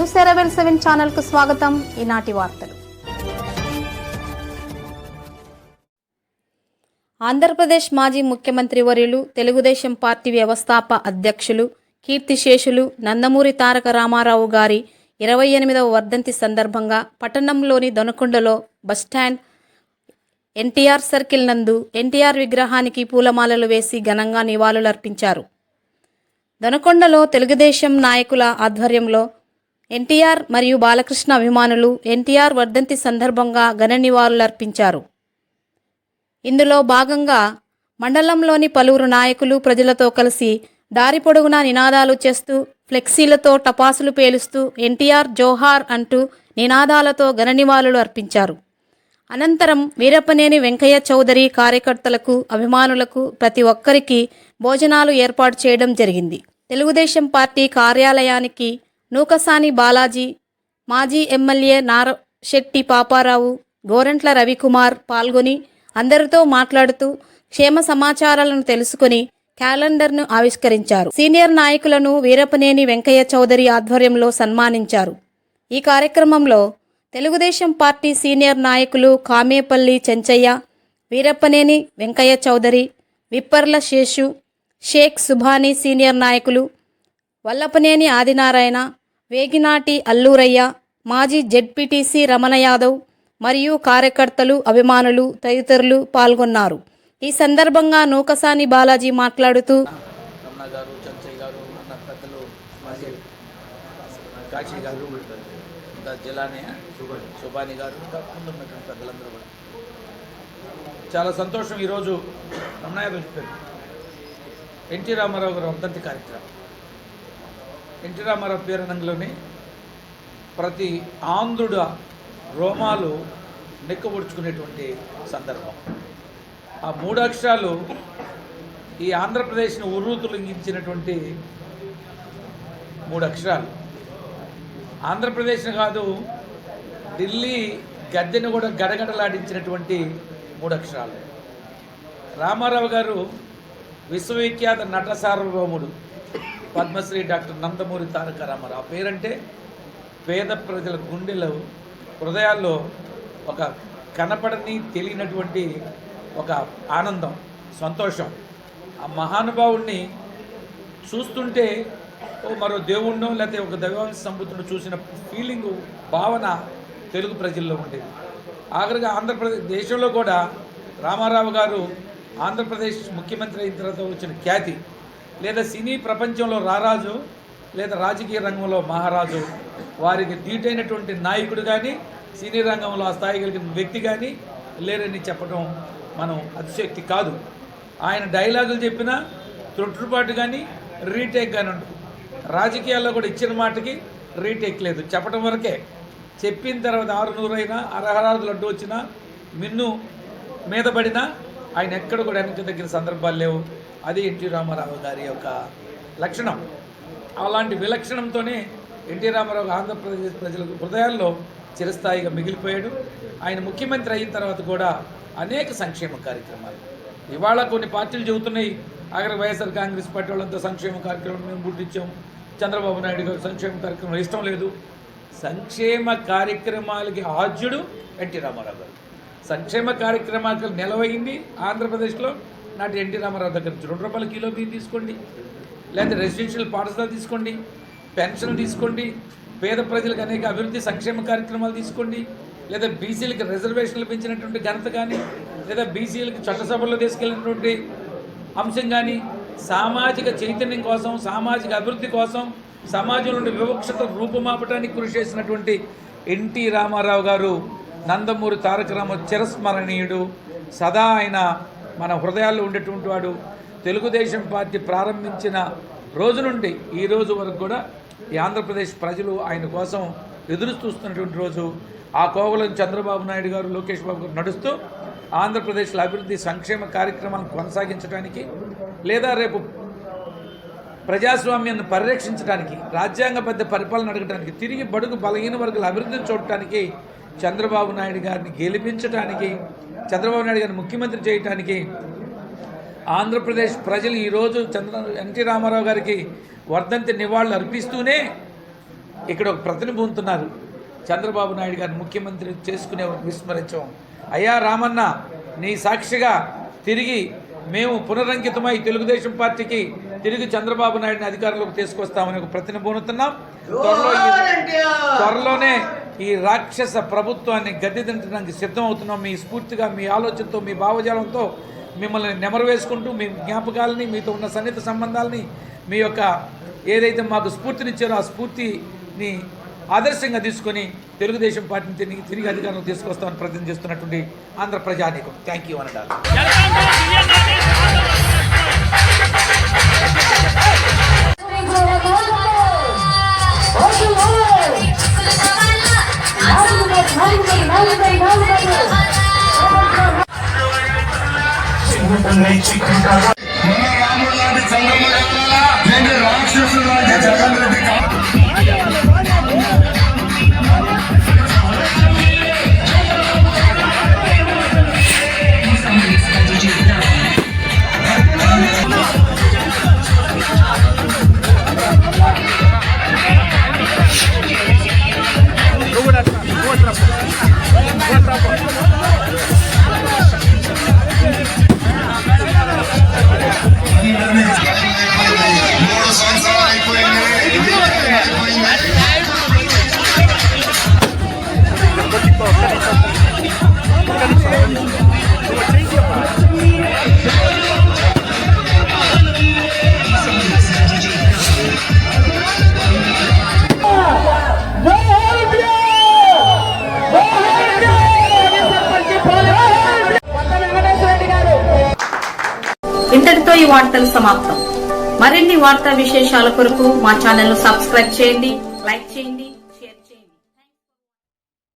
News ఎరవెల్ seven ఛానల్కు స్వాగతం. ఈనాటి వార్తలు. ఆంధ్రప్రదేశ్ మాజీ ముఖ్యమంత్రి వర్యులు తెలుగుదేశం పార్టీ వ్యవస్థాప అధ్యక్షులు కీర్తిశేషులు నందమూరి తారక రామారావు గారి ఇరవై ఎనిమిదవ వర్ధంతి సందర్భంగా పట్టణంలోని దొనకొండలో బస్టాండ్ ఎన్టీఆర్ సర్కిల్ నందు ఎన్టీఆర్ విగ్రహానికి పూలమాలలు వేసి ఘనంగా నివాళులర్పించారు. దొనకొండలో తెలుగుదేశం నాయకుల ఆధ్వర్యంలో ఎన్టీఆర్ మరియు బాలకృష్ణ అభిమానులు ఎన్టీఆర్ వర్ధంతి సందర్భంగా ఘన నివాళులర్పించారు. ఇందులో భాగంగా మండలంలోని పలువురు నాయకులు ప్రజలతో కలిసి దారి పొడుగునా నినాదాలు చేస్తూ ఫ్లెక్సీలతో టపాసులు పేలుస్తూ ఎన్టీఆర్ జోహార్ అంటూ నినాదాలతో ఘన నివాళులు అర్పించారు అనంతరం వీరప్పనేని వెంకయ్య చౌదరి కార్యకర్తలకు అభిమానులకు ప్రతి ఒక్కరికి భోజనాలు ఏర్పాటు చేయడం జరిగింది. తెలుగుదేశం పార్టీ కార్యాలయానికి నూకసాని బాలాజీ మాజీ ఎమ్మెల్యే నార శెట్టి పాపారావు గోరంట్ల రవికుమార్ పాల్గొని అందరితో మాట్లాడుతూ క్షేమ సమాచారాలను తెలుసుకుని క్యాలెండర్ను ఆవిష్కరించారు. సీనియర్ నాయకులను వీరపనేని వెంకయ్య చౌదరి ఆధ్వర్యంలో సన్మానించారు. ఈ కార్యక్రమంలో తెలుగుదేశం పార్టీ సీనియర్ నాయకులు కామేపల్లి చెంచయ్య వీరప్పనేని వెంకయ్య చౌదరి విప్పర్ల శేషు షేక్ సుభాని సీనియర్ నాయకులు వల్లపనేని ఆదినారాయణ వేగినాటి అల్లూరయ్య మాజీ జెడ్పీటీసీ రమణ యాదవ్ మరియు కార్యకర్తలు అభిమానులు తదితరులు పాల్గొన్నారు. ఈ సందర్భంగా నూకసాని బాలాజీ మాట్లాడుతూ చాలా సంతోషం ఈరోజు రమణయ్య గారు ఎన్టీ రామారావు గారు వర్ధంతి కార్యక్రమం. ఎన్టీ రామారావు పేరణంలోని ప్రతి ఆంధ్రుడ రోమాలు నెక్కబొడుచుకునేటువంటి సందర్భం. ఆ మూడు అక్షరాలు ఈ ఆంధ్రప్రదేశ్ను ఉర్రూతులింగించినటువంటి మూడు అక్షరాలు ఆంధ్రప్రదేశ్ని కాదు ఢిల్లీ గద్దెను కూడా గడగడలాడించినటువంటి మూడు అక్షరాలు రామారావు గారు విశ్వవిఖ్యాత నట సార్వభౌముడు పద్మశ్రీ డాక్టర్ నందమూరి తారక రామారావు. ఆ పేరంటే పేద ప్రజల గుండెలో హృదయాల్లో ఒక కనపడని తెలియనటువంటి ఒక ఆనందం సంతోషం. ఆ మహానుభావుణ్ణి చూస్తుంటే ఓ మరో దేవుణ్ణో లేకపోతే ఒక దైవాంశ సంబుద్ధుడు చూసిన ఫీలింగ్ భావన తెలుగు ప్రజల్లో ఉండేది. ఆఖరిగా ఆంధ్రప్రదేశ్ దేశంలో కూడా రామారావు గారు ఆంధ్రప్రదేశ్ ముఖ్యమంత్రి అయిన తర్వాత వచ్చిన ఖ్యాతి లేదా సినీ ప్రపంచంలో రారాజు లేదా రాజకీయ రంగంలో మహారాజు వారికి ధీటైనటువంటి నాయకుడు కానీ సినీ రంగంలో ఆ స్థాయి కలిగిన వ్యక్తి కానీ లేరని చెప్పడం మనం అతిశక్తి కాదు. ఆయన డైలాగులు చెప్పినా తొట్టుబాటు కానీ రీటేక్ కానీ ఉంటుంది రాజకీయాల్లో కూడా ఇచ్చిన మాటకి రీటేక్ లేదు. చెప్పడం వరకే. చెప్పిన తర్వాత ఆరు నూరైనా అరహరాదు లడ్డు వచ్చినా మిన్ను మీద పడినా ఆయన ఎక్కడ కూడా వెనక్కి తగ్గిన సందర్భాలు లేవు. అది ఎన్టీ రామారావు గారి యొక్క లక్షణం. అలాంటి విలక్షణంతోనే ఎన్టీ రామారావు ఆంధ్రప్రదేశ్ ప్రజల హృదయాల్లో చిరస్థాయిగా మిగిలిపోయాడు. ఆయన ముఖ్యమంత్రి అయిన తర్వాత కూడా అనేక సంక్షేమ కార్యక్రమాలు. ఇవాళ కొన్ని పార్టీలు చెబుతున్నాయి. అక్కడ వైఎస్ఆర్ కాంగ్రెస్ పార్టీ వాళ్ళంతా సంక్షేమ కార్యక్రమం మేము పుట్టించాం చంద్రబాబు నాయుడు గారు సంక్షేమ కార్యక్రమం ఇష్టం లేదు. సంక్షేమ కార్యక్రమాలకి ఆద్యుడు ఎన్టీ రామారావు గారు. సంక్షేమ కార్యక్రమాలకు నిలవైంది ఆంధ్రప్రదేశ్లో నాటి ఎన్టీ రామారావు దగ్గర నుంచి రెండు రూపాయల కిలో బియ్యం తీసుకోండి లేదా రెసిడెన్షియల్ పాఠశాల తీసుకోండి పెన్షన్ తీసుకోండి పేద ప్రజలకు అనేక అభివృద్ధి సంక్షేమ కార్యక్రమాలు తీసుకోండి లేదా బీసీలకు రిజర్వేషన్లు పెంచినటువంటి ఘనత కానీ లేదా బీసీలకు చట్టసభల్లో తీసుకెళ్ళినటువంటి అంశం కానీ సామాజిక చైతన్యం కోసం సామాజిక అభివృద్ధి కోసం సమాజం నుండి వివక్షత రూపుమాపటానికి కృషి చేసినటువంటి ఎన్టీ రామారావు గారు నందమూరి తారక రామ చిరస్మరణీయుడు సదా ఆయన మన హృదయాల్లో ఉండేటువంటి వాడు తెలుగుదేశం పార్టీ ప్రారంభించిన రోజు నుండి ఈ రోజు వరకు కూడా ఈ ఆంధ్రప్రదేశ్ ప్రజలు ఆయన కోసం ఎదురు చూస్తున్నటువంటి రోజు ఆ కోవలను చంద్రబాబు నాయుడు గారు లోకేష్ బాబు గారు నడుస్తూ ఆంధ్రప్రదేశ్లో అభివృద్ధి సంక్షేమ కార్యక్రమాలను కొనసాగించడానికి లేదా రేపు ప్రజాస్వామ్యాన్ని పరిరక్షించడానికి రాజ్యాంగబద్ధ పరిపాలన అడగడానికి తిరిగి బడుగు బలహీన వర్గాల అభివృద్ధిని చూడటానికి చంద్రబాబు నాయుడు గారిని గెలిపించడానికి చంద్రబాబు నాయుడు గారిని ముఖ్యమంత్రి చేయడానికి ఆంధ్రప్రదేశ్ ప్రజలు ఈరోజు చంద్ర ఎన్టీ రామారావు గారికి వర్ధంతి నివాళులు అర్పిస్తూనే ఇక్కడ ఒక ప్రతినిధి ఉంటున్నారు. చంద్రబాబు నాయుడు గారిని ముఖ్యమంత్రి చేసుకునే విస్మరించాం. అయ్యా రామన్న నీ సాక్షిగా తిరిగి మేము పునరంకితమై తెలుగుదేశం పార్టీకి తిరిగి చంద్రబాబు నాయుడిని అధికారంలోకి తీసుకొస్తామని ఒక ప్రతినిధి పొందుతున్నాం త్వరలో త్వరలోనే ఈ రాక్షస ప్రభుత్వాన్ని గద్దె తింటడానికి సిద్ధమవుతున్నాం. మీ స్ఫూర్తిగా మీ ఆలోచనతో మీ భావజాలంతో మిమ్మల్ని నెమరు వేసుకుంటూ మీ జ్ఞాపకాలని మీతో ఉన్న సన్నిహిత సంబంధాలని మీ యొక్క ఏదైతే మాకు స్ఫూర్తినిచ్చారో ఆ స్ఫూర్తిని ఆదర్శంగా తీసుకొని తెలుగుదేశం పార్టీని తిరిగి తిరిగి అధికారంలో తీసుకొస్తామని ప్రయత్నం చేస్తున్నటువంటి ఆంధ్ర ప్రజానీకం. థ్యాంక్ యూ అనడాలి రాక్షసులు లాంటి జగన్ రెడ్డి ఇంతటితో ఈ వార్తలు సమాప్తం. మరిన్ని వార్తా విశేషాల కొరకు మా ఛానల్ను సబ్స్క్రైబ్ చేయండి లైక్ చేయండి.